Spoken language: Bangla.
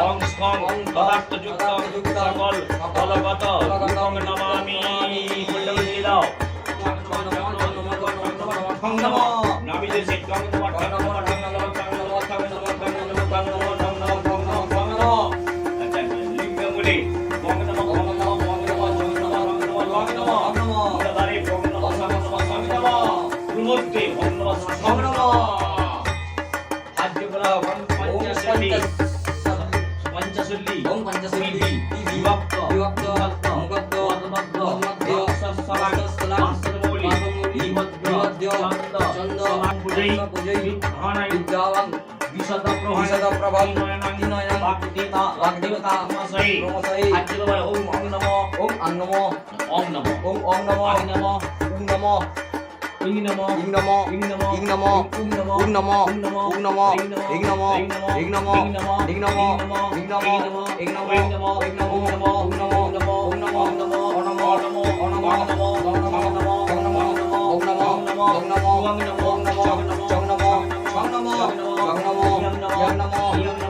ওং স্কং পদার্থযুক্তং সকল ফলগত রূপং নমামি পল্লবী দাও নামি যে সিদ্ধং ভগবান ভগবান ভগবান পঞ্চাশল্লি ওম পঞ্চাশল্লি বিভক্ত বিভক্ত মুক্ত মুক্ত অদমদ্য অদমদ্য সলাম সলাম সর্বলি ওম অং ওম অং ওম নমঃ ওম অং ওম নমঃ ইং নম ইং নম ইং নম ইং নম উং নম উং নম ইং নম ইং নম ইং নম ইং নম ইং নম ইং নম ইং নম উং নম উং নম উং নম উং নম উং নম Anam Anam Anam Anam Anam Anam Jung Namo, Jung Namo, Jung Namo, Jung Namo, Jung Namo, Jung Namo, Jung Namo, Jung Namo,